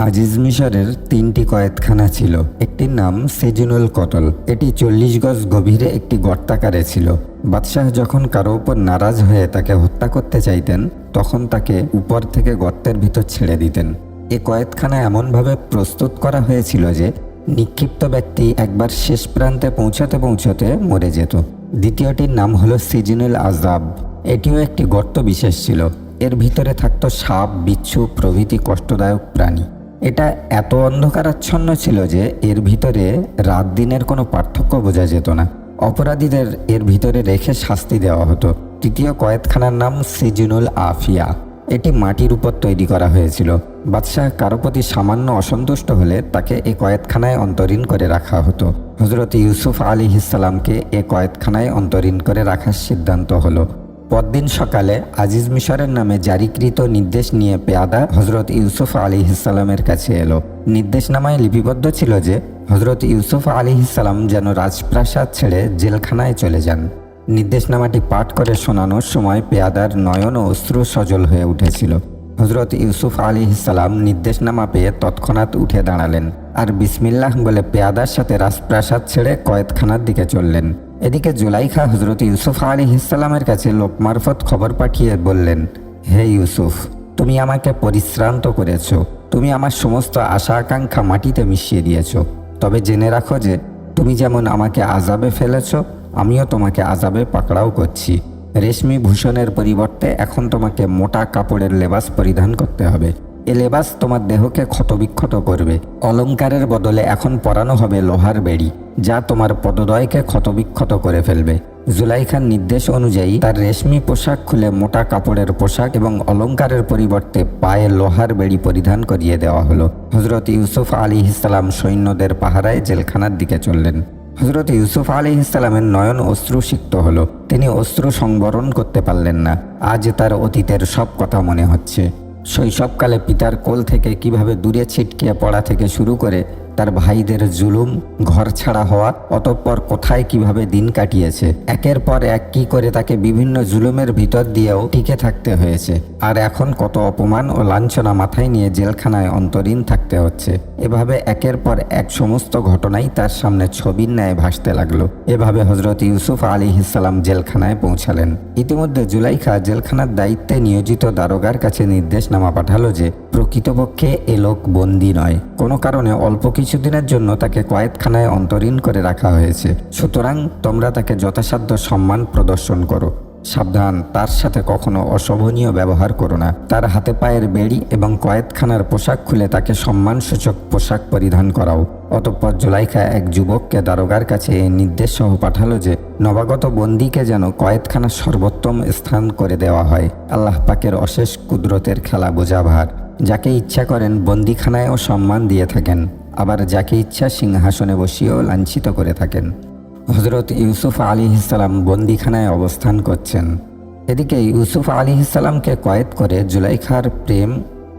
আজিজ মিশরের তিনটি কয়েদখানা ছিল। একটির নাম সেজুনুল কতল। এটি চল্লিশ গজ গভীরে একটি গর্তাকারে ছিল। বাদশাহ যখন কারও উপর নারাজ হয়ে তাকে হত্যা করতে চাইতেন, তখন তাকে উপর থেকে গর্তের ভিতর ছেড়ে দিতেন। এ কয়েদখানা এমনভাবে প্রস্তুত করা হয়েছিল যে, নিক্ষিপ্ত ব্যক্তি একবার শেষ প্রান্তে পৌঁছাতে পৌঁছাতে মরে যেত। দ্বিতীয়টির নাম হলো সিজনুল আজাব এটিও একটি গর্ত বিশেষ ছিল। এর ভিতরে থাকত সাপ, বিচ্ছু প্রভৃতি কষ্টদায়ক প্রাণী। এটা এত অন্ধকারাচ্ছন্ন ছিল যে এর ভিতরে রাত দিনের কোনো পার্থক্য বোঝা যেত না। অপরাধীদের এর ভিতরে রেখে শাস্তি দেওয়া হতো। তৃতীয় কয়েদখানার নাম সিজুনুল আফিয়া। এটি মাটির উপর তৈরি করা হয়েছিল। বাদশাহ কারও প্রতি সামান্য অসন্তুষ্ট হলে তাকে এ কয়েদখানায় অন্তরীণ করে রাখা হতো। হজরত ইউসুফ আলী ইসালামকে এ কয়েদখানায় অন্তরীণ করে রাখার সিদ্ধান্ত হলো। পরদিন সকালে আজিজ মিশরের নামে জারিকৃত নির্দেশ নিয়ে পেয়াদা হজরত ইউসুফ আলী ইসালামের কাছে এলো। নির্দেশনামায় লিপিবদ্ধ ছিল যে হজরত ইউসুফ আলী ইসালাম যেন রাজপ্রাসাদ ছেড়ে জেলখানায় চলে যান। নির্দেশনামাটি পাঠ করে শোনানোর সময় পেয়াদার নয়ন ও অশ্রু সজল হয়ে উঠেছিল। হজরত ইউসুফ আলী ইসালাম নির্দেশনামা পেয়ে তৎক্ষণাৎ উঠে দাঁড়ালেন আর বিসমিল্লাহ বলে পেয়াদার সাথে রাজপ্রাসাদ ছেড়ে কয়েদখানার দিকে চললেন। এদিকে জুলাইখা হজরত ইউসুফ আলী ইসালামের কাছে লোক মারফত খবর পাঠিয়ে বললেন, হে ইউসুফ, তুমি আমাকে পরিশ্রান্ত করেছ। তুমি আমার সমস্ত আশা আকাঙ্ক্ষা মাটিতে মিশিয়ে দিয়েছ। তবে জেনে রাখো যে, তুমি যেমন আমাকে আজাবে ফেলেছ, আমিও তোমাকে আজাবে পাকড়াও করছি। রেশমি ভূষণের পরিবর্তে এখন তোমাকে মোটা কাপড়ের লেবাস পরিধান করতে হবে। এ লেবাস তোমার দেহকে ক্ষতবিক্ষত করবে। অলংকারের বদলে এখন পরানো হবে লোহার বেড়ি, যা তোমার পদদয়কে ক্ষতবিক্ষত করে ফেলবে। জুলাইখার নির্দেশ অনুযায়ী তার রেশমি পোশাক খুলে মোটা কাপড়ের পোশাক এবং অলংকারের পরিবর্তে পায়ে লোহার বেড়ি পরিধান করিয়ে দেওয়া হলো। হজরত ইউসুফ আলী ইসলাম সৈন্যদের পাহারায় জেলখানার দিকে চললেন। হজরত ইউসুফ আলী ইসলামের নয়ন অশ্রুসিক্ত হলো। তিনি অশ্রু সংবরণ করতে পারলেন না। আজ তার অতীতের সব কথা মনে হচ্ছে। শৈশবকালে পিতার কোল থেকে কীভাবে দূরে ছিটকে পড়া থেকে শুরু করে তার ভাইদের জুলুম, ঘর ছাড়া হওয়া, অতঃপর কোথায় কীভাবে দিন কাটিয়েছে, একের পর এক কি করে তাকে বিভিন্ন জুলুমের ভিতর দিয়েও টিকে থাকতে হয়েছে, আর এখন কত অপমান ও লাঞ্ছনা মাথায় নিয়ে জেলখানায় অন্তরীণ থাকতে হচ্ছে। এভাবে একের পর এক সমস্ত ঘটনাই তার সামনে ছবির ন্যায় ভাসতে লাগল। এভাবে হজরত ইউসুফ আলী ইসালাম জেলখানায় পৌঁছালেন। ইতিমধ্যে জুলাইখা জেলখানার দায়িত্বে নিয়োজিত দারোগার কাছে নির্দেশনামা পাঠালো যে, প্রকৃতপক্ষে এ লোক বন্দি নয়। কোনো কারণে অল্প কিছুদিনের জন্য তাকে কয়েদখানায় অন্তরীণ করে রাখা হয়েছে। সুতরাং তোমরা তাকে যথাসাধ্য সম্মান প্রদর্শন করো। সাবধান, তার সাথে কখনো অশোভনীয় ব্যবহার করো না। তার হাতে পায়ের বেড়ি এবং কয়েদখানার পোশাক খুলে তাকে সম্মানসূচক পোশাক পরিধান করাও। অতঃপর জুলাইখা এক যুবককে দারোগার কাছে এই নির্দেশ সহ পাঠালো যে, নবাগত বন্দীকে যেন কয়েদখানার সর্বোত্তম স্থান করে দেওয়া হয়। আল্লাহ পাকের অশেষ কুদরতের খেলা বোঝা ভার যাকে ইচ্ছা করেন বন্দিখানায়ও সম্মান দিয়ে থাকেন। আবার যাকে ইচ্ছা সিংহাসনে বসিয়েও লাঞ্ছিত করে থাকেন। হজরত ইউসুফ আলী ইসালাম বন্দিখানায় অবস্থান করছেন। এদিকে ইউসুফ আলী ইসালামকে কয়েদ করে জুলাইখার প্রেম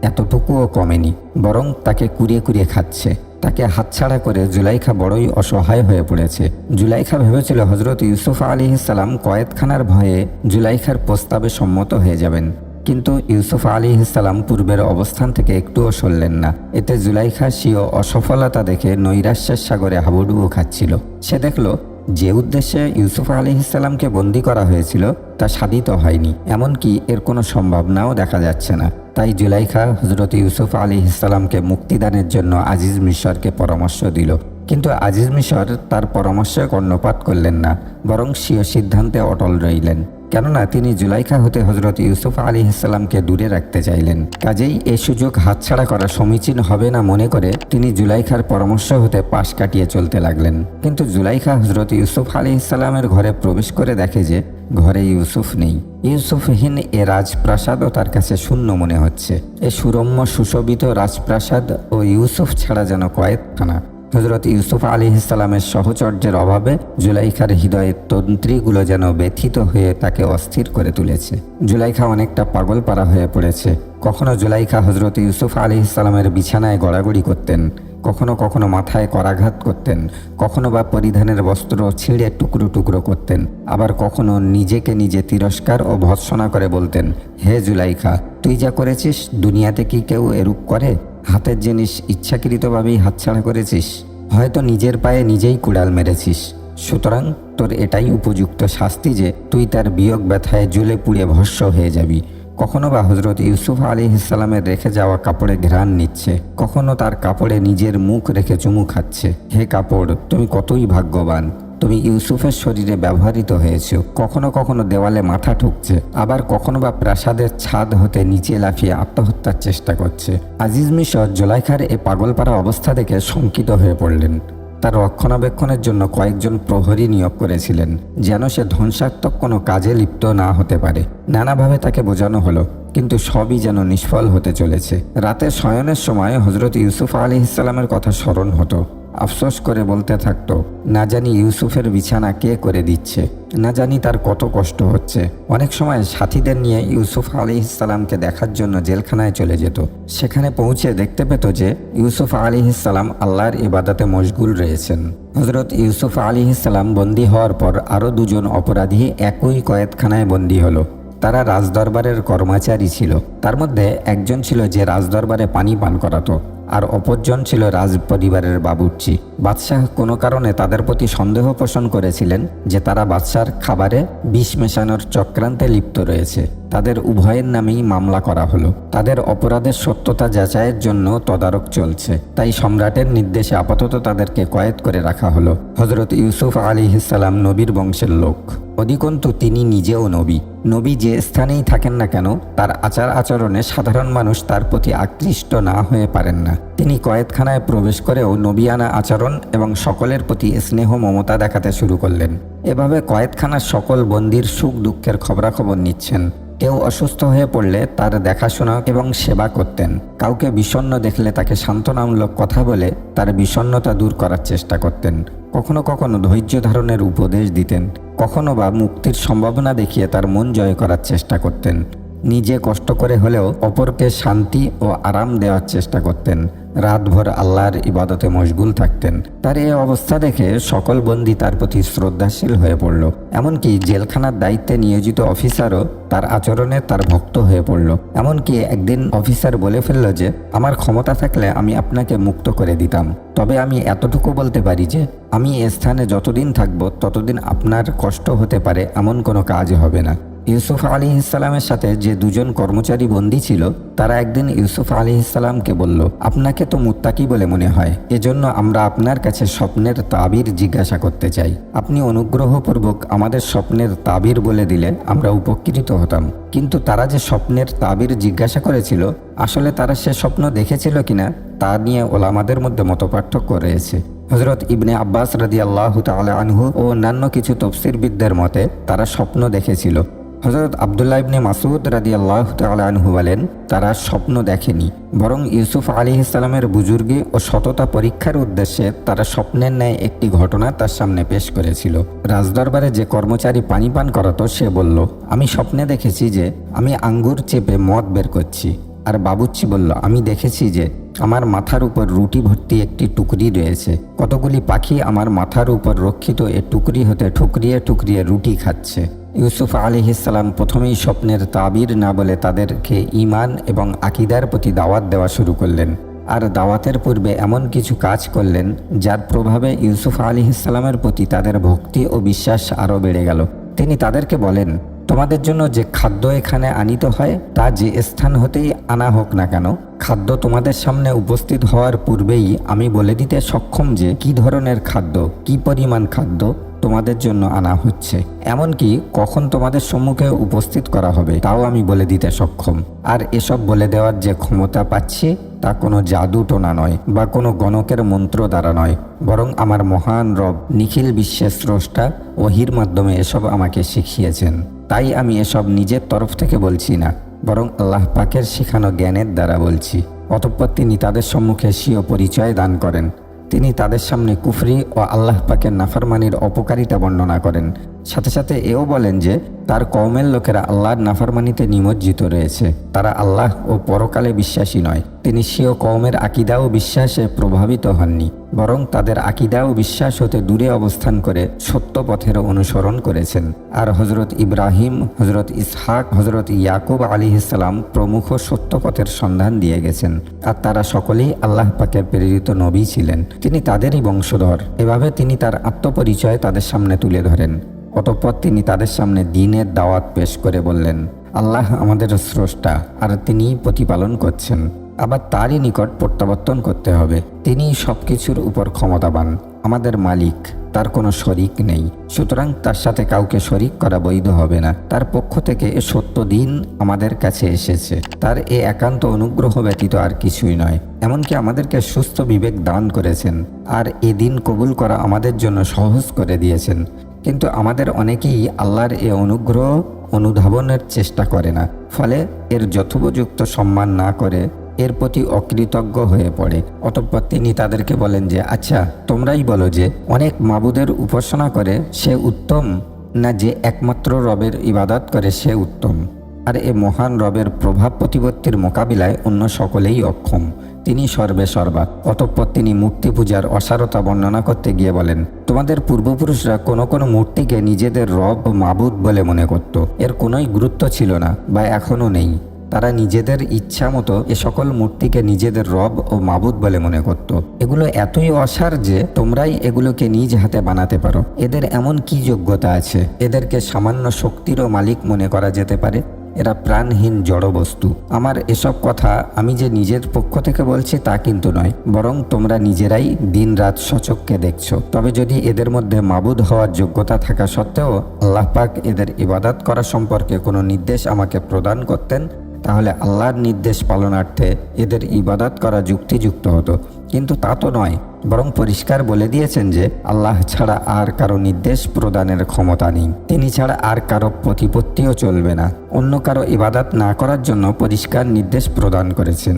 এতটুকুও কমেনি, বরং তাকে কুড়িয়ে কুড়িয়ে খাচ্ছে। তাকে হাতছাড়া করে জুলাইখা বড়ই অসহায় হয়ে পড়েছে। জুলাইখা ভেবেছিল হজরত ইউসুফ আলী ইসালাম কয়েদখানার ভয়ে জুলাইখার প্রস্তাবে সম্মত হয়ে যাবেন। কিন্তু ইউসুফ আলী ইসালাম পূর্বের অবস্থান থেকে একটুও সরলেন না। এতে জুলাইখা স্বীয় অসফলতা দেখে নৈরাশ্যের সাগরে হাবুডুবু খাচ্ছিল। সে দেখল যে উদ্দেশ্যে ইউসুফ আলী ইসলামকে বন্দি করা হয়েছিল, তা সাধিত হয়নি। এমনকি এর কোনো সম্ভাবনাও দেখা যাচ্ছে না। তাই জুলাইখা হজরত ইউসুফ আলী ইসলামকে মুক্তিদানের জন্য আজিজ মিশরকে পরামর্শ দিল। কিন্তু আজিজ মিশর তার পরামর্শে কর্ণপাত করলেন না, বরং স্বীয় সিদ্ধান্তে অটল রইলেন। কেননা তিনি জুলাইখা হতে হজরত ইউসুফ আলী ইসলামকে দূরে রাখতে চাইলেন। কাজেই এ সুযোগ হাতছাড়া করা সমীচীন হবে না মনে করে তিনি জুলাইখার পরামর্শ হতে পাশ কাটিয়ে চলতে লাগলেন। কিন্তু জুলাইখা হজরত ইউসুফ আলী ইসলামের ঘরে প্রবেশ করে দেখে যে ঘরে ইউসুফ নেই। ইউসুফহীন এ রাজপ্রাসাদও তার কাছে শূন্য মনে হচ্ছে। এ সুরম্য সুশোভিত রাজপ্রাসাদ ও ইউসুফ ছাড়া যেন কয়েকখানা হজরত ইউসুফ আলী ইসলামের সহচর্যের অভাবে জুলাইখার হৃদয়ের তন্ত্রীগুলো যেন ব্যথিত হয়ে তাকে অস্থির করে তুলেছে। জুলাইখা অনেকটা পাগল পারা হয়ে পড়েছে। কখনো জুলাইখা হজরত ইউসুফ আলী ইসলামের বিছানায় গড়াগড়ি করতেন, কখনো কখনো মাথায় করাঘাত করতেন, কখনো বা পরিধানের বস্ত্র ছিঁড়ে টুকরো টুকরো করতেন, আবার কখনো নিজেকে নিজে তিরস্কার ও ভৎসনা করে বলতেন, হে জুলাইখা, তুই যা করেছিস, দুনিয়াতে কি কেউ এরূপ করে? হাতের জিনিস ইচ্ছাকৃতভাবেই হাতছাড়া করেছিস, হয়তো নিজের পায়ে নিজেই কুড়াল মেরেছিস। সুতরাং তোর এটাই উপযুক্ত শাস্তি যে তুই তার বিয়োগ ব্যথায় জ্বলে পুড়ে ভস্য হয়ে যাবি। কখনো বা হজরত ইউসুফ আলী ইসলামের রেখে যাওয়া কাপড়ে ঘ্রাণ নিচ্ছে, কখনো তার কাপড়ে নিজের মুখ রেখে চুমু খাচ্ছে। হে কাপড়, তুমি কতই ভাগ্যবান। তুমি ইউসুফের শরীরে ব্যবহৃত হয়েছো, কখনো কখনো দেওয়ালে মাথা ঠুকছে, আবার কখনো বা প্রাসাদের ছাদ হতে নিচে লাফিয়ে আত্মহত্যার চেষ্টা করছে। আজিজ মিশর জোলাইখার এই পাগলপাড়া অবস্থা দেখে শঙ্কিত হয়ে পড়লেন। তার রক্ষণাবেক্ষণের জন্য কয়েকজন প্রহরী নিয়োগ করেছিলেন, যেন সে ধ্বংসাত্মক কোনো কাজে লিপ্ত না হতে পারে। নানাভাবে তাকে বোঝানো হলো, কিন্তু সবই যেন নিষ্ফল হতে চলেছে। রাতে শয়নের সময় হজরত ইউসুফ আলী ইসলামের কথা স্মরণ হতো। আফসোস করে বলতে থাকতো, না জানি ইউসুফের বিছানা কে করে দিচ্ছে। না জানি তার কত কষ্ট হচ্ছে। অনেক সময় সাথীদের নিয়ে ইউসুফ আলি ইসলামকে দেখার জন্য জেলখানায় চলে যেত। সেখানে পৌঁছে দেখতে পেত যে ইউসুফ আলী ইসলাম আল্লাহর ইবাদতে মশগুল রয়েছেন। হজরত ইউসুফ আলি ইসলাম বন্দী হওয়ার পর আরও দুজন অপরাধী একই কয়েদখানায় বন্দী হলো। তারা রাজদরবারের কর্মচারী ছিল। তার মধ্যে একজন ছিল যে রাজদরবারে পানি পান করাতো। আর অপরজন ছিল রাজ পরিবারের বাবুর্চি। বাদশাহ কোনো কারণে তাদের প্রতি সন্দেহ পোষণ করেছিলেন যে তারা বাদশার খাবারে বিষ মেশানোর চক্রান্তে লিপ্ত রয়েছে। তাদের উভয়ের নামেই মামলা করা হলো। তাদের অপরাধের সত্যতা যাচাইয়ের জন্য তদারক চলছে। তাই সম্রাটের নির্দেশে আপাতত তাদেরকে কয়েদ করে রাখা হলো। হজরত ইউসুফ আলী ইসালাম নবীর বংশের লোক। অধিকন্তু তিনি নিজেও নবী। নবী যে স্থানেই থাকেন না কেন, তার আচার আচরণে সাধারণ মানুষ তার প্রতি আকৃষ্ট না হয়ে পারেন না। তিনি কয়েদখানায় প্রবেশ করেও নবিয়ানা আচরণ এবং সকলের প্রতি স্নেহ মমতা দেখাতে শুরু করলেন। এভাবে কয়েদখানার সকল বন্দির সুখ দুঃখের খবরাখবর নিচ্ছেন। কেউ অসুস্থ হয়ে পড়লে তার দেখাশোনা এবং সেবা করতেন। কাউকে বিষণ্ণ দেখলে তাকে সান্ত্বনামূলক কথা বলে তার বিষণ্ণতা দূর করার চেষ্টা করতেন। কখনো কখনো ধৈর্য ধারণের উপদেশ দিতেন। কখনো বা মুক্তির সম্ভাবনা দেখিয়ে তার মন জয় করার চেষ্টা করতেন। নিজে কষ্ট করে হলেও অপরকে শান্তি ও আরাম দেওয়ার চেষ্টা করতেন। রাতভর আল্লাহর ইবাদতে মশগুল থাকতেন। তার এই অবস্থা দেখে সকল বন্দী তার প্রতি শ্রদ্ধাশীল হয়ে পড়ল। এমনকি জেলখানার দায়িত্বে নিয়োজিত অফিসারও তার আচরণে তার ভক্ত হয়ে পড়ল। এমনকি একদিন অফিসার বলে ফেলল যে, আমার ক্ষমতা থাকলে আমি আপনাকে মুক্ত করে দিতাম। তবে আমি এতটুকু বলতে পারি যে, আমি এ স্থানে যতদিন থাকব ততদিন আপনার কষ্ট হতে পারে, এমন কোনো কাজ হবে না। ইউসুফ আলী ইসলামের সাথে যে দুজন কর্মচারী বন্দী ছিল, তারা একদিন ইউসুফ আলী ইসলামকে বলল, আপনাকে তো মুত্তাকি বলে মনে হয়। এজন্য আমরা আপনার কাছে স্বপ্নের তাবির জিজ্ঞাসা করতে চাই। আপনি অনুগ্রহপূর্বক আমাদের স্বপ্নের তাবির বলে দিলে আমরা উপকৃত হতাম। কিন্তু তারা যে স্বপ্নের তাবির জিজ্ঞাসা করেছিল, আসলে তারা সে স্বপ্ন দেখেছিল কিনা, তা নিয়ে ওলামাদের মধ্যে মতপার্থক্য রয়েছে। হজরত ইবনে আব্বাস রাদি আল্লাহ তালা আনহু ও অন্যান্য কিছু তফসিরবিদদের মতে, তারা স্বপ্ন দেখেছিল। হজরত আবদুল্লা ইবনে মাসুদ রাদি আল্লাহ আনহু বলেন, তারা স্বপ্ন দেখেনি। বরং ইউসুফ আলী ইসলামের বুজুর্গে ও সততা পরীক্ষার উদ্দেশ্যে তারা স্বপ্নের ন্যায় একটি ঘটনা তার সামনে পেশ করেছিল। রাজদরবারে যে কর্মচারী পানি পান করাতো, সে বলল, আমি স্বপ্নে দেখেছি যে, আমি আঙ্গুর চেপে মদ বের করছি। আর বাবুচ্চি বলল, আমি দেখেছি যে আমার মাথার উপর রুটি ভর্তি একটি টুকরি রয়েছে। কতগুলি পাখি আমার মাথার উপর রক্ষিত এ টুকরি হতে ঠুকরিয়ে টুকরিয়ে রুটি খাচ্ছে। ইউসুফ আলী ইসলাম প্রথমেই স্বপ্নের তাবির না বলে তাদেরকে ইমান এবং আকিদার প্রতি দাওয়াত দেওয়া শুরু করলেন। আর দাওয়াতের পূর্বে এমন কিছু কাজ করলেন, যার প্রভাবে ইউসুফ আলী ইসলামের প্রতি তাদের ভক্তি ও বিশ্বাস আরও বেড়ে গেল। তিনি তাদেরকে বলেন তোমাদের জন্য যে খাদ্য এখানে আনিত হয়, তা যে স্থান হতেই আনা হোক না কেন, খাদ্য তোমাদের সামনে উপস্থিত হওয়ার পূর্বেই আমি বলে দিতে সক্ষম যে কি ধরনের খাদ্য, কি পরিমাণ খাদ্য তোমাদের জন্য আনা হচ্ছে। এমনকি কখন তোমাদের সম্মুখে উপস্থিত করা হবে, তাও আমি বলে দিতে সক্ষম। আর এসব বলে দেওয়ার যে ক্ষমতা পাচ্ছি, তা কোনো জাদু টোনা নয়, বা কোনো গণকের মন্ত্র দ্বারা নয়, বরং আমার মহান রব নিখিল বিশ্বের স্রষ্টা ওহির মাধ্যমে এসব আমাকে শিখিয়েছেন। তাই আমি এসব নিজের তরফ থেকে বলছি না, বরং আল্লাহ পাকের শেখানো জ্ঞানের দ্বারা বলছি। অতঃপর তিনি তাদের সম্মুখে স্বীয় পরিচয় দান করেন। তিনি তাদের সামনে কুফরি ও আল্লাহ পাকের নাফারমানির অপকারিতা বর্ণনা করেন। সাথে সাথে এও বলেন যে, তার কওমের লোকেরা আল্লাহর নাফারমানিতে নিমজ্জিত রয়েছে। তারা আল্লাহ ও পরকালে বিশ্বাসী নয়। তিনি স্বীয় কওমের আকিদা ও বিশ্বাসে প্রভাবিত হননি, বরং তাদের আকিদা ও বিশ্বাস হতে দূরে অবস্থান করে সত্য পথের অনুসরণ করেছেন। আর হজরত ইব্রাহিম হজরত ইসহাক হজরত ইয়াকুব আলী ইসলাম প্রমুখ সত্য পথের সন্ধান দিয়ে গেছেন। আর তারা সকলেই আল্লাহ পাকের প্রেরিত নবী ছিলেন। তিনি তাদেরই বংশধর। এভাবে তিনি তার আত্মপরিচয় তাদের সামনে তুলে ধরেন। অতঃপর তিনি তাদের সামনে দিনের দাওয়াত পেশ করে বললেন, আল্লাহ আমাদের স্রষ্টা, আর তিনি প্রতিপালন করছেন। আবার তারই নিকট প্রত্যাবর্তন করতে হবে। তিনি সব কিছুর উপর ক্ষমতাবান, আমাদের মালিক, তার কোনো শরিক নেই। সুতরাং তার সাথে কাউকে শরিক করা বৈধ হবে না। তার পক্ষ থেকে এ সত্য দিন আমাদের কাছে এসেছে। তার এ একান্ত অনুগ্রহ ব্যতীত আর কিছুই নয়। এমনকি আমাদেরকে সুস্থ বিবেক দান করেছেন। আর এ দিন কবুল করা আমাদের জন্য সহজ করে দিয়েছেন। কিন্তু আমাদের অনেকেই আল্লাহর এ অনুগ্রহ, অনুধাবনের চেষ্টা করে না। ফলে এর যথোপযুক্ত সম্মান না করে এর প্রতি অকৃতজ্ঞ হয়ে পড়ে। অতঃপর তিনি তাদেরকে বলেন যে আচ্ছা তোমরাই বলো যে, অনেক মাবুদের উপাসনা করে সে উত্তম না যে একমাত্র রবের ইবাদত করে সে উত্তম? আর এ মহান রবের প্রভাব প্রতিপত্তির মোকাবিলায় অন্য সকলেই অক্ষম। তিনি সর্বে সর্বা অতঃপর তিনি মূর্তি পূজার অসারতা বর্ণনা করতে গিয়ে বলেন, তোমাদের পূর্বপুরুষরা কোনো কোনো মূর্তিকে নিজেদের রব মাবুদ বলে মনে করত। এর কোনোই গুরুত্ব ছিল না বা এখনও নেই। তারা নিজেদের ইচ্ছা মতো এ সকল মূর্তিকে নিজেদের রব ও মাবুদ বলে মনে করত। এগুলো এতই অসার যে তোমরাই এগুলোকে নিজ হাতে বানাতে পারো। এদের এমন কি যোগ্যতা আছে? এদেরকে সামান্য শক্তিরও মালিক মনে করা যেতে পারে? এরা প্রাণহীন জড় বস্তু। আমার এসব কথা আমি যে নিজের পক্ষ থেকে বলছি তা কিন্তু নয়, বরং তোমরা নিজেরাই দিন রাত সচককে দেখছ। তবে যদি এদের মধ্যে মাবুদ হওয়ার যোগ্যতা থাকা সত্ত্বেও আল্লাহ পাক এদের ইবাদত করা সম্পর্কে কোনো নির্দেশ আমাকে প্রদান করতেন, তাহলে আল্লাহর নির্দেশ পালনার্থে এদের ইবাদত করা যুক্তিযুক্ত হতো। কিন্তু তা তো নয়, বরং পরিষ্কার বলে দিয়েছেন যে আল্লাহ ছাড়া আর কারও নির্দেশ প্রদানের ক্ষমতা নেই। তিনি ছাড়া আর কারও প্রতিপত্তিও চলবে না। অন্য কারও ইবাদত না করার জন্য পরিষ্কার নির্দেশ প্রদান করেছেন।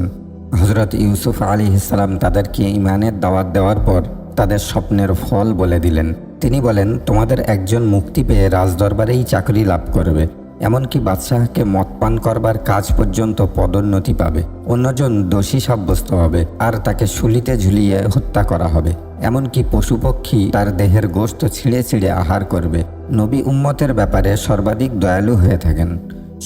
হজরত ইউসুফ আলী ইসলাম তাদেরকে ইমানের দাওয়াত দেওয়ার পর তাদের স্বপ্নের ফল বলে দিলেন। তিনি বলেন, তোমাদের একজন মুক্তি পেয়ে রাজদরবারেই চাকরি লাভ করবে। এমনকি বাদশাহকে মদ পান করবার কাজ পর্যন্ত পদোন্নতি পাবে। অন্যজন দোষী সাব্যস্ত হবে আর তাকে শুলিতে ঝুলিয়ে হত্যা করা হবে। এমনকি পশুপক্ষী তার দেহের গোস্ত ছিঁড়ে ছিঁড়ে আহার করবে। নবী উম্মতের ব্যাপারে সর্বাধিক দয়ালু হয়ে থাকেন।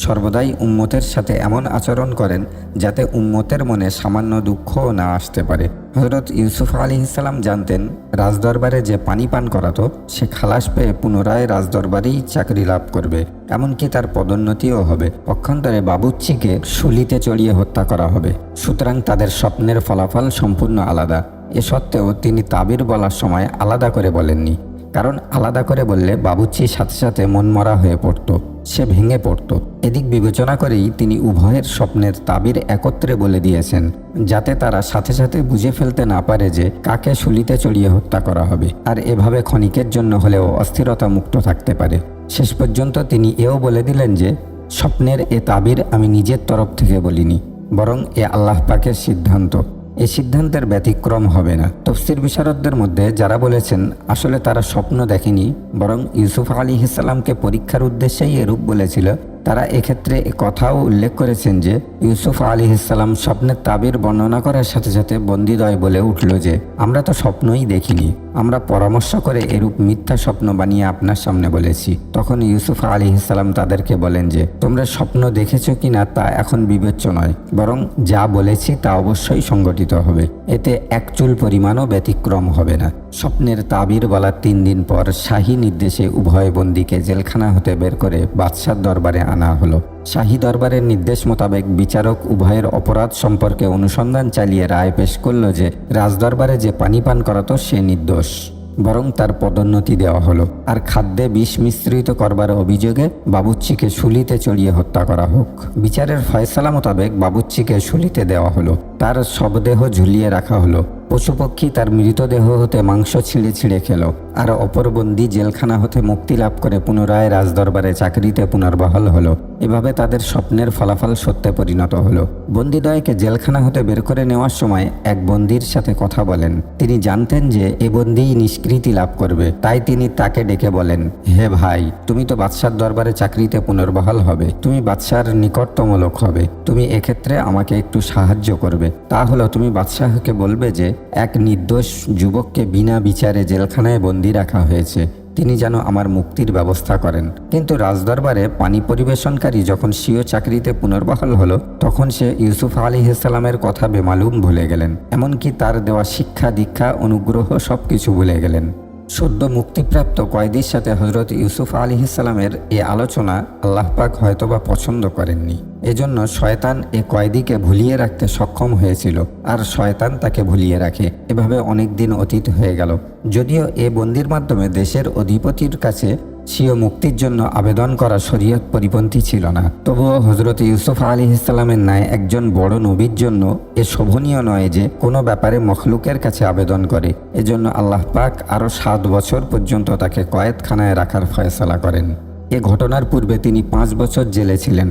সর্বদাই উম্মতের সাথে এমন আচরণ করেন যাতে উম্মতের মনে সামান্য দুঃখও না আসতে পারে। হজরত ইউসুফ আলী ইসলাম জানতেন, রাজদরবারে যে পানি পান করাতো, সে খালাস পেয়ে পুনরায় রাজদরবারেই চাকরি লাভ করবে। এমনকি তার পদোন্নতিও হবে। পক্ষান্তরে বাবুচ্চিকে শুলিতে চড়িয়ে হত্যা করা হবে। সুতরাং তাদের স্বপ্নের ফলাফল সম্পূর্ণ আলাদা। এ সত্ত্বেও তিনি তাবির বলার সময় আলাদা করে বলেননি। কারণ আলাদা করে বললে বাবুচির সাথে সাথে মনমরা হয়ে পড়তো, সে ভেঙে পড়ত। এদিক বিবেচনা করেই তিনি উভয়ের স্বপ্নের তাবির একত্রে বলে দিয়েছেন, যাতে তারা সাথে সাথে বুঝে ফেলতে না পারে যে কাকে শুলিতে চড়িয়ে হত্যা করা হবে আর এভাবে ক্ষণিকের জন্য হলেও অস্থিরতা মুক্ত থাকতে পারে। শেষ পর্যন্ত তিনি এও বলে দিলেন যে, স্বপ্নের এ তাবির আমি নিজের তরফ থেকে বলিনি, বরং এ আল্লাহ পাকের সিদ্ধান্ত। এই সিদ্ধান্তের ব্যতিক্রম হবে না। তফসির বিশারদদের মধ্যে যারা বলেছেন, আসলে তারা স্বপ্ন দেখেনি, বরং ইউসুফ আলী ইসলামকে পরীক্ষার উদ্দেশ্যেই এরূপ বলেছিল। তারা এক্ষেত্রে কথাও উল্লেখ করেছেন যে, ইউসুফ আলী ইসলাম স্বপ্নের তাবির বর্ণনা করার সাথে সাথে বন্দিদয় বলে উঠল যে, আমরা তো স্বপ্নই দেখিনি। আমরা পরামর্শ করে এরূপ মিথ্যা স্বপ্ন বানিয়ে আপনার সামনে বলেছি। তখন ইউসুফ আলী ইসলাম তাদেরকে বলেন যে, তোমরা স্বপ্ন দেখেছ কিনা তা এখন বিবেচ্য নয়, বরং যা বলেছি তা অবশ্যই সংগঠিত হবে। এতে এক চুল পরিমাণও ব্যতিক্রম হবে না। স্বপ্নের তাবির বলার তিন দিন পর শাহী নির্দেশে উভয় বন্দীকে জেলখানা হতে বের করে বাদশার দরবারে আনা হলো। শাহী দরবারের নির্দেশ মোতাবেক বিচারক উভয়ের অপরাধ সম্পর্কে অনুসন্ধান চালিয়ে রায় পেশ করল যে, রাজদরবারে যে পানি পান করাতো সে নির্দোষ, বরং তার পদোন্নতি দেওয়া হলো। আর খাদ্যে বিষ মিশ্রিত করবার অভিযোগে বাবুচ্চিকে শুলিতে চড়িয়ে হত্যা করা হোক। বিচারের ফয়সালা মোতাবেক বাবুচ্চিকে শুলিতে দেওয়া হলো। তার শবদেহ ঝুলিয়ে রাখা হলো। পশুপক্ষী তার মৃতদেহ হতে মাংস ছিঁড়ে ছিঁড়ে খেলো আর অপর বন্দি জেলখানা হতে মুক্তি লাভ করে পুনরায় রাজদরবারে চাকরিতে পুনর্বহাল হলো। এভাবে তাদের স্বপ্নের ফলাফল সত্যে পরিণত হলো। বন্দিদ্বয়কে জেলখানা হতে বের করে নেওয়ার সময় এক বন্দির সাথে কথা বলেন। তিনি জানতেন যে এ বন্দিই নিষ্কৃতি লাভ করবে। তাই তিনি তাকে ডেকে বলেন, হে ভাই, তুমি তো বাদশার দরবারে চাকরিতে পুনর্বহাল হবে। তুমি বাদশার নিকটতম লোক হবে। তুমি এক্ষেত্রে আমাকে একটু সাহায্য করবে। তা হলো তুমি বাদশাহকে বলবে যে এক নির্দোষ যুবককে বিনা বিচারে জেলখানায় বন্দি রাখা হয়েছে। তিনি যেন আমার মুক্তির ব্যবস্থা করেন। কিন্তু রাজদরবারে পানি পরিবেশনকারী যখন স্বীয় চাকরিতে পুনর্বহাল হলো, তখন সে ইউসুফ আলী ইসলামের কথা বেমালুম ভুলে গেলেন। এমনকি তার দেওয়া শিক্ষা দীক্ষা, অনুগ্রহ সব কিছু ভুলে গেলেন। সদ্য মুক্তিপ্রাপ্ত কয়েদির সাথে হজরত ইউসুফ আলী ইসলামের এ আলোচনা আল্লাহ পাক হয়তোবা পছন্দ করেননি। এজন্য শয়তান এ কয়েদিকে ভুলিয়ে রাখতে সক্ষম হয়েছিল আর শয়তান তাকে ভুলিয়ে রাখে। এভাবে অনেক দিন অতীত হয়ে গেল। যদিও এ বন্দির মাধ্যমে দেশের অধিপতির কাছে স্বীয় মুক্তির জন্য আবেদন করা শরীয়ত পরিপন্থী ছিল না। তবুও হজরত ইউসুফ আলী ইসলামের ন্যায় একজন বড় নবীর জন্য এ শোভনীয় নয় যে কোনো ব্যাপারে মখলুকের কাছে আবেদন করে। এজন্য আল্লাহ পাক আরও সাত বছর পর্যন্ত তাকে কয়েদখানায় রাখার ফয়সলা করেন। এ ঘটনার পূর্বে তিনি পাঁচ বছর জেলে ছিলেন,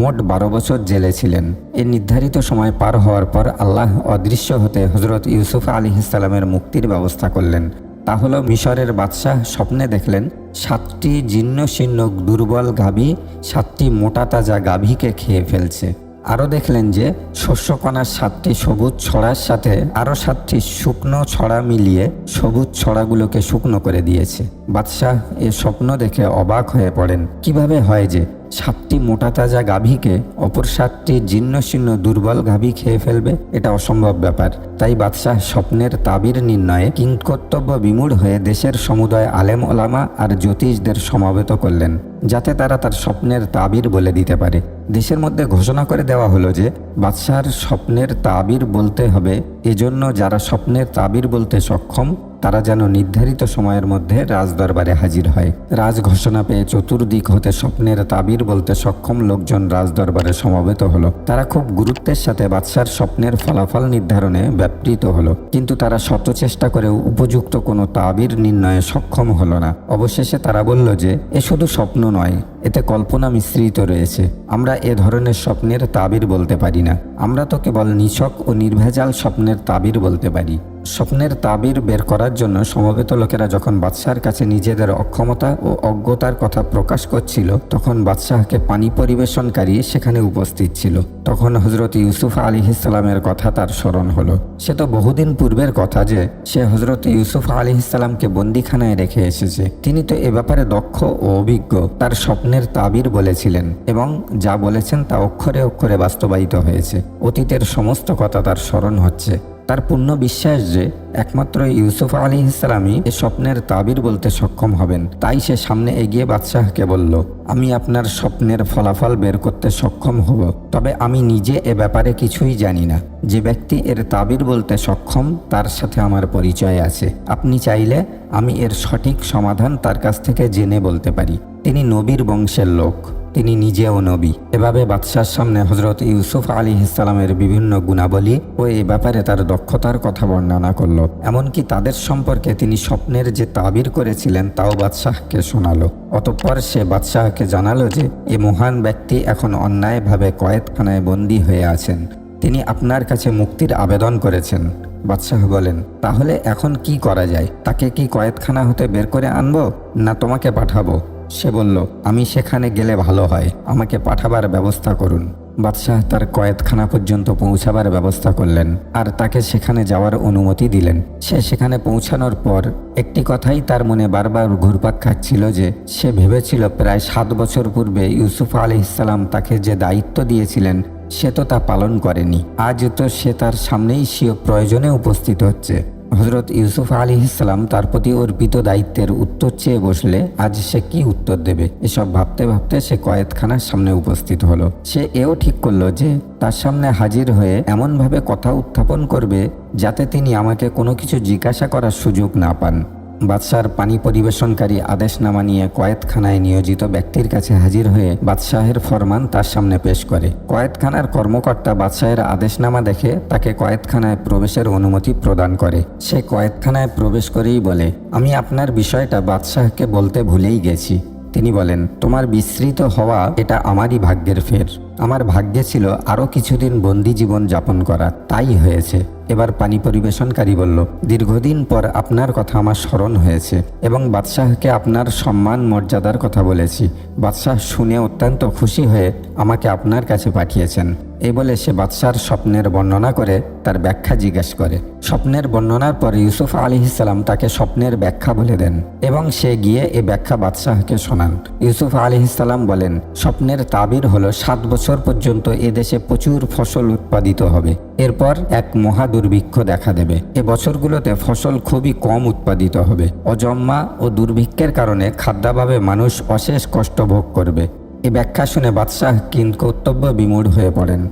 মোট বারো বছর জেলে ছিলেন। এ নির্ধারিত সময় পার হওয়ার পর আল্লাহ অদৃশ্য হতে হজরত ইউসুফ আলী ইসলামের মুক্তির ব্যবস্থা করলেন। তা হলো মিশরের বাদশাহ স্বপ্নে দেখলেন, সাতটি জীর্ণ শীর্ণ দুর্বল গাভী, সাতটি মোটা তাজা গাভীকে খেয়ে ফেলছে। আরও দেখলেন যে শস্যকণার সাতটি সবুজ ছড়ার সাথে আরও সাতটি শুকনো ছড়া মিলিয়ে সবুজ ছড়াগুলোকে শুকনো করে দিয়েছে। বাদশাহ এ স্বপ্ন দেখে অবাক হয়ে পড়েন। কীভাবে হয় যে সাতটি মোটা তাজা গাভীকে অপর সাতটি জীর্ণ শীর্ণ দুর্বল গাভী খেয়ে ফেলবে? এটা অসম্ভব ব্যাপার। তাই বাদশাহ স্বপ্নের তাবির নির্ণয়ে কিংকর্তব্য বিমূঢ় হয়ে দেশের সমুদয় আলেম ওলামা আর জ্যোতিষদের সমাবেত করলেন, যাতে তারা তার স্বপ্নের তাবির বলে দিতে পারে। দেশের মধ্যে ঘোষণা করে দেওয়া হলো যে বাদশাহর স্বপ্নের তাবির বলতে হবে এজন্য যারা স্বপ্নের তাবির বলতে সক্ষম, তারা যেন নির্ধারিত সময়ের মধ্যে রাজদরবারে হাজির হয়। রাজ ঘোষণা পেয়ে চতুর্দিক হতে স্বপ্নের তাবির বলতে সক্ষম লোকজন রাজদরবারে সমবেত হলো। তারা খুব গুরুত্বের সাথে বাদশার স্বপ্নের ফলাফল নির্ধারণে ব্যাপৃত হলো। কিন্তু তারা শত চেষ্টা করেও উপযুক্ত কোনো তাবির নির্ণয়ে সক্ষম হলো না। অবশেষে তারা বলল যে, এ শুধু স্বপ্ন নয়, এতে কল্পনা মিশ্রিত রয়েছে। আমরা এ ধরনের স্বপ্নের তাবির বলতে পারি না। আমরা তো কেবল নিছক ও নির্ভেজাল স্বপ্নের তাবির বলতে পারি। স্বপ্নের তাবির বের করার জন্য সমবেত লোকেরা যখন বাদশাহর কাছে নিজেদের অক্ষমতা ও অজ্ঞতার কথা প্রকাশ করছিল, তখন বাদশাহকে পানি পরিবেশনকারী সেখানে উপস্থিত ছিল। তখন হজরত ইউসুফ আলী ইসলামের কথা তার স্মরণ হলো। সে তো বহুদিন পূর্বের কথা যে, সে হজরত ইউসুফ আলী ইসলামকে বন্দিখানায় রেখে এসেছে। তিনি তো এ ব্যাপারে দক্ষ ও অভিজ্ঞ, তার স্বপ্নের তাবির বলেছিলেন এবং যা বলেছেন তা অক্ষরে অক্ষরে বাস্তবায়িত হয়েছে। অতীতের সমস্ত কথা তার স্মরণ হচ্ছে। তার পূর্ণ বিশ্বাস যে একমাত্র ইউসুফ আলী ইসলামই এ স্বপ্নের তাবির বলতে সক্ষম হবেন। তাই সে সামনে এগিয়ে বাদশাহকে বলল, আমি আপনার স্বপ্নের ফলাফল বের করতে সক্ষম হব, তবে আমি নিজে এ ব্যাপারে কিছুই জানি না। যে ব্যক্তি এর তাবির বলতে সক্ষম, তার সাথে আমার পরিচয় আছে। আপনি চাইলে আমি এর সঠিক সমাধান তার কাছ থেকে জেনে বলতে পারি। তিনি নবীর বংশের লোক। তিনি নিজেও নবী। এভাবে বাদশার সামনে হজরত ইউসুফ আলী ইসলামের বিভিন্ন গুণাবলী ও এ ব্যাপারে তার দক্ষতার কথা বর্ণনা করল। এমনকি তাদের সম্পর্কে তিনি স্বপ্নের যে তাবির করেছিলেন, তাও বাদশাহকে শোনালো। অতঃপর সে বাদশাহকে জানালো যে, এ মহান ব্যক্তি এখন অন্যায়ভাবে কয়েদখানায় বন্দী হয়ে আছেন। তিনি আপনার কাছে মুক্তির আবেদন করেছেন। বাদশাহ বলেন, তাহলে এখন কি করা যায়? তাকে কি কয়েদখানা হতে বের করে আনব, না তোমাকে পাঠাবো? সে বলল, আমি সেখানে গেলে ভালো হয়। আমাকে পাঠাবার ব্যবস্থা করুন। বাদশাহ তার কয়েদখানা পর্যন্ত পৌঁছাবার ব্যবস্থা করলেন আর তাকে সেখানে যাওয়ার অনুমতি দিলেন। সে সেখানে পৌঁছানোর পর একটি কথাই তার মনে বারবার ঘুরপাক খাচ্ছিল যে, সে ভেবেছিল প্রায় সাত বছর পূর্বে ইউসুফ আলি ইসলাম তাকে যে দায়িত্ব দিয়েছিলেন, সে তো তা পালন করেনি। আজ তো সে তার সামনেই স্বীয় প্রয়োজনে উপস্থিত হচ্ছে। হজরত ইউসুফ আলী ইসলাম তার প্রতি অর্পিত দায়িত্বের উত্তর চেয়ে বসলে, আজ সে কি উত্তর দেবে? এসব ভাবতে ভাবতে সে কয়েদখানার সামনে উপস্থিত হলো। সে এও ঠিক করল যে, তার সামনে হাজির হয়ে এমনভাবে কথা উত্থাপন করবে, যাতে তিনি আমাকে কোনো কিছু জিজ্ঞাসা করার সুযোগ না পান। বাদশার পানি পরিবেশনকারী আদেশনামা নিয়ে কয়েতখানায় নিয়োজিত ব্যক্তির কাছে হাজির হয়ে বাদশাহের ফরমান তার সামনে পেশ করে। কয়েতখানার কর্মকর্তা বাদশাহের আদেশনামা দেখে তাকে কয়েতখানায় প্রবেশের অনুমতি প্রদান করে। সে কয়েতখানায় প্রবেশ করেই বলে, আমি আপনার বিষয়টা বাদশাহকে বলতে ভুলেই গেছি। তিনি বলেন, তোমার বিস্মৃত হওয়া এটা আমারই ভাগ্যের ফের। আমার ভাগ্যে ছিল আরও কিছুদিন বন্দি জীবন যাপন করা, তাই হয়েছে। এবার পানি পরিবেশনকারী বলল, দীর্ঘদিন পর আপনার কথা আমার স্মরণ হয়েছে এবং বাদশাহকে আপনার সম্মান মর্যাদার কথা বলেছি। বাদশাহ শুনে অত্যন্ত খুশি হয়ে আমাকে আপনার কাছে পাঠিয়েছেন। এই বলে সে বাদশার স্বপ্নের বর্ণনা করে, তার ব্যাখ্যা জিজ্ঞেস করে। স্বপ্নের বর্ণনার পর ইউসুফ আলী ইসলাম তাকে স্বপ্নের ব্যাখ্যা বলে দেন এবং সে গিয়ে এ ব্যাখ্যা বাদশাহকে শোনান। ইউসুফ আলী ইসলাম বলেন, স্বপ্নের তাবির হলো সাত বছর পর্যন্ত এদেশে প্রচুর ফসল উৎপাদিত হবে। এরপর এক মহা দুর্ভিক্ষ দেখা দেবে। এ বছরগুলোতে ফসল খুবই কম উৎপাদিত হবে। অজম্মা ও দুর্ভিক্ষের কারণে খাদ্যাভাবে মানুষ অশেষ কষ্ট ভোগ করবে। এ ব্যাখ্যা শুনে বাদশাহ কিন কর্তব্য বিমূঢ় হয়ে পড়েন।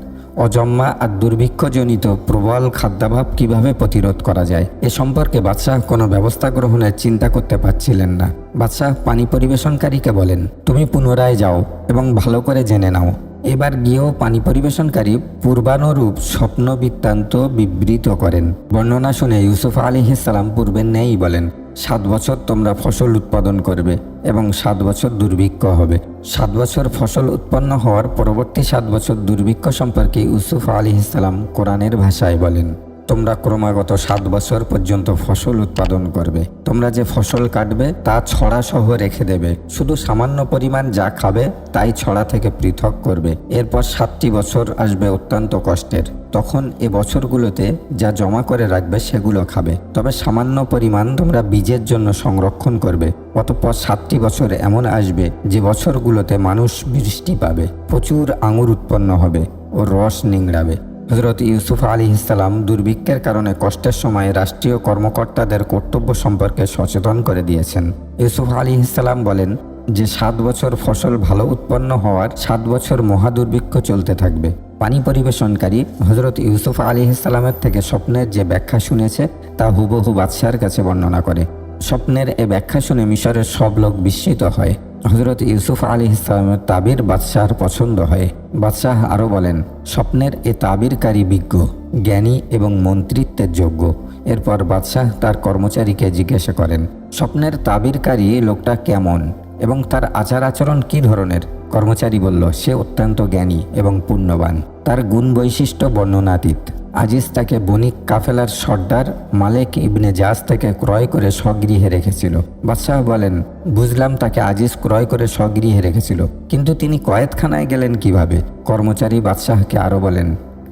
অজম্মা আর দুর্ভিক্ষজনিত প্রবল খাদ্যাভাব কীভাবে প্রতিরোধ করা যায়, এ সম্পর্কে বাদশাহ কোনো ব্যবস্থা গ্রহণের চিন্তা করতে পারছিলেন না। বাদশাহ পানি পরিবেশনকারীকে বলেন, তুমি পুনরায় যাও এবং ভালো করে জেনে নাও। এবার গিয়েও পানি পরিবেশনকারী পূর্বানুরূপ স্বপ্ন বৃত্তান্ত বিবৃত করেন। বর্ণনা শুনে ইউসুফ আলী ইসালাম পূর্বের ন্যায়ই বলেন, সাত বছর তোমরা ফসল উৎপাদন করবে এবং সাত বছর দুর্ভিক্ষ হবে। সাত বছর ফসল উৎপন্ন হওয়ার পরবর্তী সাত বছর দুর্ভিক্ষ সম্পর্কে ইউসুফ আলী ইসলাম কোরআনের ভাষায় বলেন। তোমরা ক্রমাগত সাত বছর পর্যন্ত ফসল উৎপাদন করবে। তোমরা যে ফসল কাটবে, তা ছড়া সহ রেখে দেবে। শুধু সামান্য পরিমাণ যা খাবে, তাই ছড়া থেকে পৃথক করবে। এরপর সাতটি বছর আসবে অত্যন্ত কষ্টের। তখন এ বছরগুলোতে যা জমা করে রাখবে, সেগুলো খাবে। তবে সামান্য পরিমাণ তোমরা বীজের জন্য সংরক্ষণ করবে। অতঃপর সাতটি বছর এমন আসবে যে বছরগুলোতে মানুষ বৃষ্টি পাবে, প্রচুর আঙুর উৎপন্ন হবে ও রস নিংড়াবে। হজরত ইউসুফ আলী ইসলাম দুর্ভিক্ষের কারণে কষ্টের সময় রাষ্ট্রীয় কর্মকর্তাদের কর্তব্য সম্পর্কে সচেতন করে দিয়েছেন। ইউসুফ আলী ইসলাম বলেন যে, সাত বছর ফসল ভালো উৎপন্ন হওয়ার সাত বছর মহাদুর্ভিক্ষ চলতে থাকবে। পানি পরিবেশনকারী হজরত ইউসুফ আলী ইসলামের থেকে স্বপ্নের যে ব্যাখ্যা শুনেছে, তা হুবহু বাদশার কাছে বর্ণনা করে। স্বপ্নের এ ব্যাখ্যা শুনে মিশরের সব লোক বিস্মিত হয়। হজরত ইউসুফ আলী ইসলামের তাবির বাদশাহর পছন্দ হয়। বাদশাহ আরও বলেন, স্বপ্নের এ তাবিরকারী বিজ্ঞ, জ্ঞানী এবং মন্ত্রিত্বের যোগ্য। এরপর বাদশাহ তার কর্মচারীকে জিজ্ঞাসা করেন, স্বপ্নের তাবিরকারী লোকটা কেমন? এবং তার আচার আচরণ কী ধরনের? কর্মচারী বলল, সে অত্যন্ত জ্ঞানী এবং পুণ্যবান। তার গুণ বৈশিষ্ট্য বর্ণনাতীত। আজিজ তাকে বণিক কাফেলার সর্দার মালেক ইবনে জাজ থেকে ক্রয় করে স্বগৃহে রেখেছিল। বাদশাহ বলেন, বুঝলাম তাকে আজিজ ক্রয় করে স্বগৃহে রেখেছিল, কিন্তু তিনি কয়েতখানায় গেলেন কীভাবে? কর্মচারী বাদশাহকে আরও বলেন,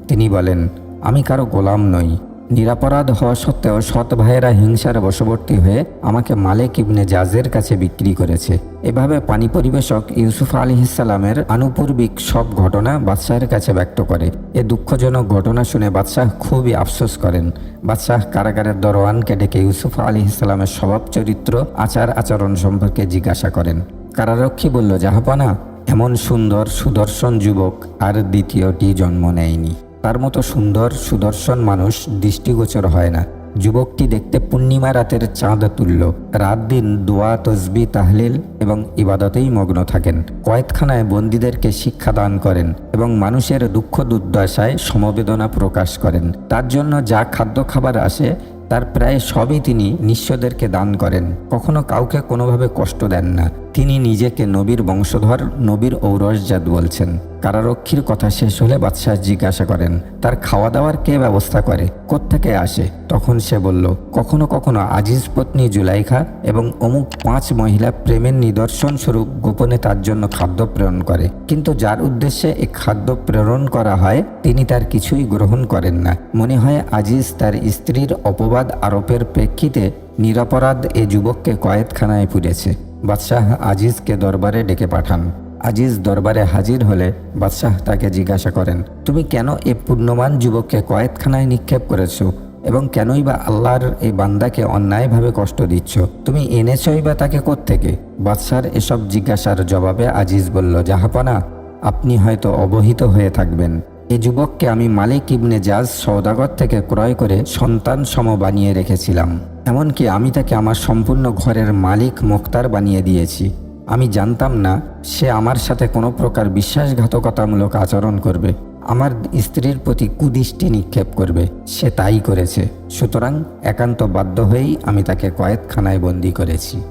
তিনি বলেন, আমি কারও গোলাম নই নিরাপরাধ হওয়া সত্ত্বেও সৎ ভাইয়েরা হিংসার বশবর্তী হয়ে আমাকে মালেক ইবনে জাজের কাছে বিক্রি করেছে। এভাবে পানি পরিবেশক ইউসুফ আলী ইসালামের আনুপূর্বিক সব ঘটনা বাদশাহের কাছে ব্যক্ত করে। এ দুঃখজনক ঘটনা শুনে বাদশাহ খুবই আফসোস করেন। বাদশাহ কারাগারের দরওয়ানকে ডেকে ইউসুফ আলী ইসলামের স্বভাব চরিত্র, আচার আচরণ সম্পর্কে জিজ্ঞাসা করেন। কারারক্ষী বলল, জাহাপানা, এমন সুন্দর সুদর্শন যুবক আর দ্বিতীয়টি জন্ম নেয়নি। তার মতো সুন্দর সুদর্শন মানুষ দৃষ্টিগোচর হয় না। যুবকটি দেখতে পূর্ণিমা রাতের চাঁদ তুল্য। রাত দিন দোয়া, তসবি, তাহলিল এবং ইবাদতেই মগ্ন থাকেন। কয়েতখানায় বন্দীদেরকে শিক্ষা দান করেন এবং মানুষের দুঃখ দুর্দশায় সমবেদনা প্রকাশ করেন। তার জন্য যা খাদ্য খাবার আসে, তার প্রায় সবই তিনি নিঃস্বদেরকে দান করেন। কখনো কাউকে কোনোভাবে কষ্ট দেন না। তিনি নিজেকে নবীর বংশধর, নবীর ঔরসজাত বলছেন। কারারক্ষীর কথা শেষ হলে বাদশাহ জিজ্ঞাসা করেন, তার খাওয়া দাওয়ার কে ব্যবস্থা করে? কোত্থেকে আসে? তখন সে বলল, কখনো কখনো আজিজ পত্নী জুলাইখা এবং অমুক পাঁচ মহিলা প্রেমের নিদর্শন স্বরূপ গোপনে তার জন্য খাদ্য প্রেরণ করে। কিন্তু যার উদ্দেশ্যে এ খাদ্য প্রেরণ করা হয়, তিনি তার কিছুই গ্রহণ করেন না। মনে হয় আজিজ তার স্ত্রীর অপবাদ আরোপের প্রেক্ষিতে নিরাপরাধ এ যুবককে কয়েদখানায় পুড়েছে বাদশাহ আজিজকে দরবারে ডেকে পাঠান। আজিজ দরবারে হাজির হলে বাদশাহ তাকে জিজ্ঞাসা করেন, তুমি কেন এ পূর্ণমান যুবককে কয়েতখানায় নিক্ষেপ করেছ? এবং কেনই বা আল্লাহর এই বান্দাকে অন্যায়ভাবে কষ্ট দিচ্ছ? তুমি এনেছই বা তাকে কোত্থেকে? বাদশার এসব জিজ্ঞাসার জবাবে আজিজ বলল জাহাপনা আপনি হয়তো অবহিত হয়ে থাকবেন। এ যুবককে আমি মালিক ইবনে জাজ সৌদাগর থেকে ক্রয় করে সন্তান সম বানিয়ে রেখেছিলাম। এমনকি আমি তাকে আমার সম্পূর্ণ ঘরের মালিক মোক্তার বানিয়ে দিয়েছি। আমি জানতাম না, সে আমার সাথে কোনো প্রকার বিশ্বাসঘাতকতামূলক আচরণ করবে। আমার স্ত্রীর প্রতি কুদৃষ্টি নিক্ষেপ করবে। সে তাই করেছে। সুতরাং একান্ত বাধ্য হয়েই আমি তাকে কয়েদখানায় বন্দি করেছি।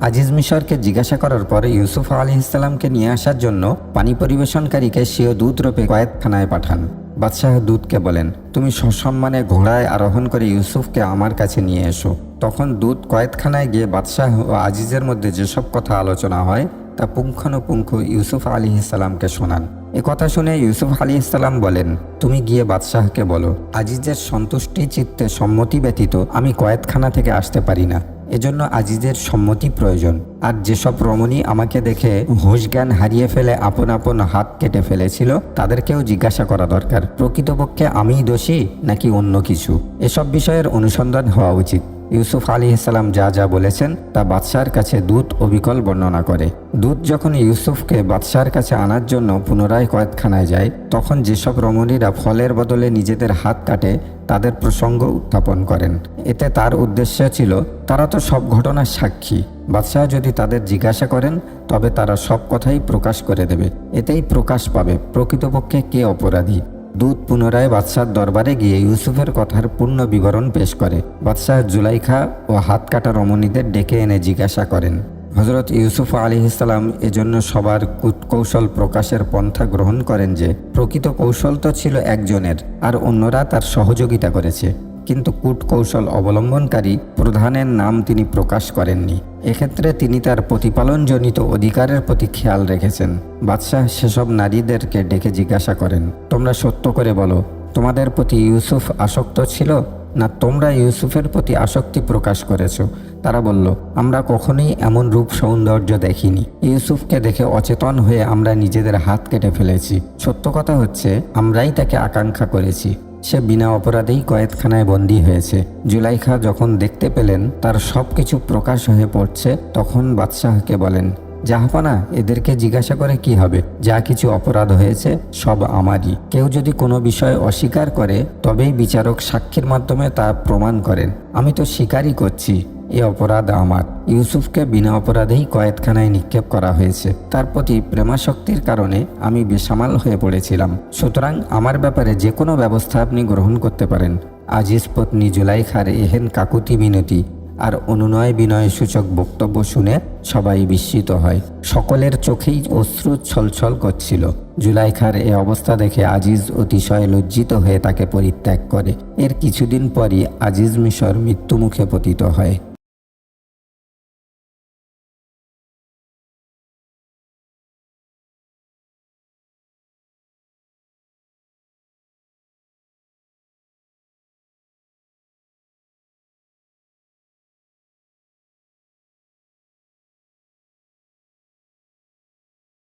আজিজ মিশরকে জিজ্ঞাসা করার পরে ইউসুফ আলী ইসলামকে নিয়ে আসার জন্য পানি পরিবেশনকারীকে সেও দূত রূপে কয়েদখানায় পাঠান। বাদশাহ দূতকে বলেন, তুমি সসম্মানে ঘোড়ায় আরোহণ করে ইউসুফকে আমার কাছে নিয়ে এসো। তখন দূত কয়েদখানায় গিয়ে বাদশাহ ও আজিজের মধ্যে যেসব কথা আলোচনা হয়, তা পুঙ্খানুপুঙ্খ ইউসুফ আলী ইসলামকে শোনান। এ কথা শুনে ইউসুফ আলী ইসলাম বলেন, তুমি গিয়ে বাদশাহকে বলো, আজিজের সন্তুষ্টি চিত্তে সম্মতি ব্যতীত আমি কয়েদখানা থেকে আসতে পারি না। এজন্য আজিজের সম্মতি প্রয়োজন। আর যেসব রমণী আমাকে দেখে হুঁশ জ্ঞান হারিয়ে ফেলে আপন আপন হাত কেটে ফেলেছিল, তাদেরকেও জিজ্ঞাসা করা দরকার। প্রকৃতপক্ষে আমিই দোষী নাকি অন্য কিছু? এসব বিষয়ের অনুসন্ধান হওয়া উচিত। ইউসুফ আলী ইসলাম যা যা বলেছেন তা বাদশার কাছে দূত অবিকল বর্ণনা করে। দূত যখন ইউসুফকে বাদশার কাছে আনার জন্য পুনরায় কয়েদখানায় যায়, তখন যেসব রমণীরা ফলের বদলে নিজেদের হাত কাটে, তাদের প্রসঙ্গ উত্থাপন করেন। এতে তার উদ্দেশ্য ছিল, তারা তো সব ঘটনার সাক্ষী। বাদশাহ যদি তাদের জিজ্ঞাসা করেন, তবে তারা সব কথাই প্রকাশ করে দেবে। এতেই প্রকাশ পাবে প্রকৃতপক্ষে কে অপরাধী। দূত পুনরায় বাদশাহ দরবারে গিয়ে ইউসুফের কথার পূর্ণ বিবরণ পেশ করে। বাদশাহ জুলাইখা ও হাত কাটা রমণীদের ডেকে এনে জিজ্ঞাসা করেন হজরত ইউসুফ আলী ইসলাম এজন্য সবার কূটকৌশল প্রকাশের পন্থা গ্রহণ করেন যে, প্রকৃত কৌশল তো ছিল একজনের, আর অন্যরা তার সহযোগিতা করেছে। কিন্তু কূটকৌশল অবলম্বনকারী প্রধানের নাম তিনি প্রকাশ করেননি। এক্ষেত্রে তিনি তার প্রতিপালনজনিত অধিকারের প্রতি খেয়াল রেখেছেন। বাদশাহ সেসব নারীদেরকে ডেকে জিজ্ঞাসা করেন, তোমরা সত্য করে বলো, তোমাদের প্রতি ইউসুফ আসক্ত ছিল না তোমরা ইউসুফের প্রতি আসক্তি প্রকাশ করেছ? তারা বলল, আমরা কখনোই এমন রূপ সৌন্দর্য দেখিনি। ইউসুফকে দেখে অচেতন হয়ে আমরা নিজেদের হাত কেটে ফেলেছি। সত্য কথা হচ্ছে, আমরাই তাকে আকাঙ্ক্ষা করেছি। সে বিনা অপরাধেই কয়েদখানায় বন্দী হয়েছে। জুলাইখা যখন দেখতে পেলেন, তার সব কিছু প্রকাশ হয়ে পড়ছে, তখন বাদশাহকে বলেন, জাহাপানা, এদেরকে জিজ্ঞাসা করে কি হবে? যা কিছু অপরাধ হয়েছে, সব আমারই। কেউ যদি কোনো বিষয় অস্বীকার করে, তবেই বিচারক সাক্ষীর মাধ্যমে তা প্রমাণ করেন। আমি তো স্বীকারই করছি। এ অপরাধ আমার। ইউসুফকে বিনা অপরাধেই কয়েদখানায় নিক্ষেপ করা হয়েছে। তার প্রতি প্রেমাশক্তির কারণে আমি বেসামাল হয়ে পড়েছিলাম। সুতরাং আমার ব্যাপারে যে কোনো ব্যবস্থা আপনি গ্রহণ করতে পারেন। আজিজ পত্নী জুলাইখার এহেন কাকুতি মিনতি আর অনুনয় বিনয় সূচক বক্তব্য শুনে সবাই বিস্মিত হয়। সকলের চোখেই অশ্রু ছলছল করছিল। জুলাইখার এ অবস্থা দেখে আজিজ অতিশয় লজ্জিত হয়ে তাকে পরিত্যাগ করে। এর কিছুদিন পরই আজিজ মিশর মৃত্যুমুখে পতিত হয়।